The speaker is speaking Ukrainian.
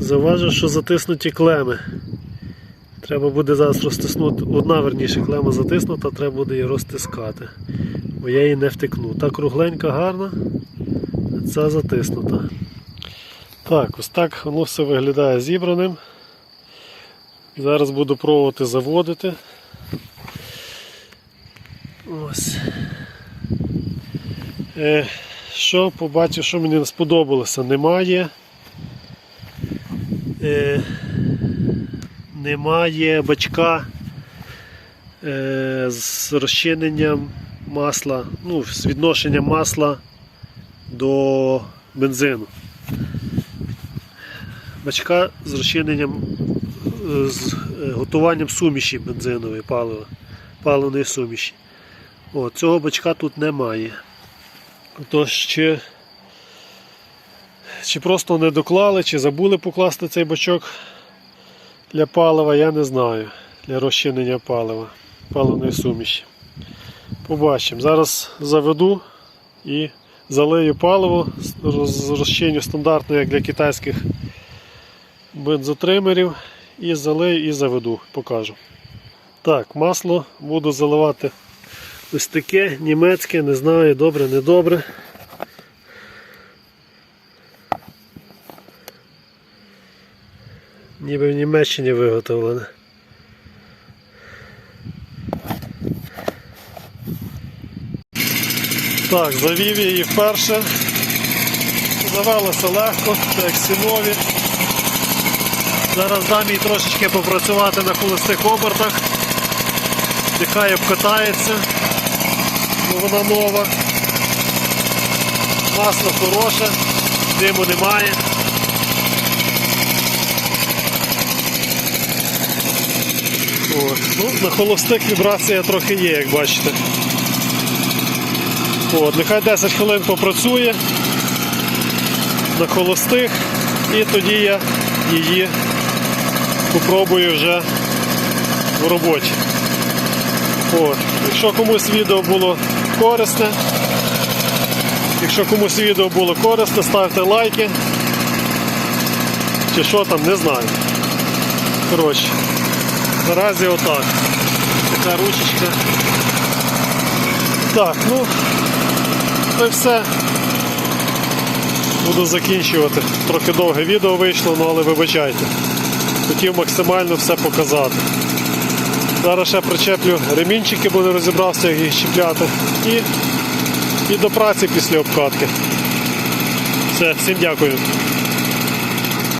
Зауважу, що затиснуті клеми. Треба буде зараз розтиснути. Одна верніше клема затиснута, треба буде її розтискати. Бо я її не втикну. Та кругленька гарна, а ця затиснута. Так, ось так воно все виглядає зібраним. Зараз буду пробувати заводити. Ось. Е, що побачив, що мені не сподобалося? Немає. Е, немає бачка е, з розчиненням масла, ну, з відношенням масла до бензину. Бачка з розчиненням, з е, готуванням суміші бензинової палива, паливної суміші. О, цього бачка тут немає. Тож, чи, чи просто не доклали, чи забули покласти цей бачок для палива, я не знаю. Для розчинення палива, паливної суміші. Побачимо. Зараз заведу і залию паливо, розчиню стандартно, як для китайських бензотримерів. І залию і заведу, покажу. Так, масло буду заливати ось таке, німецьке, не знаю, добре, не Ніби в Німеччині виготовлене. Так, завів я її вперше. Завелося легко, так як сінові. Зараз дам їй трошечки попрацювати на холостих обертах. Нехай обкатається, бо вона нова. Масло хороше, диму немає. Ну, на холостих вібрація трохи є, як бачите. От, нехай 10 хвилин попрацює на холостих і тоді я її попробую вже в роботі. От. Якщо комусь відео було корисне, якщо комусь відео було корисне, ставте лайки. Чи що там, не знаю. Коротше, наразі отак. Така ручечка. Так, ну, то й все. Буду закінчувати. Трохи довге відео вийшло, ну але вибачайте. Хотів максимально все показати. Зараз ще причеплю ремінчики, бо не розібрався, як їх чіпляти. І, і до праці після обкатки. Все, всім дякую.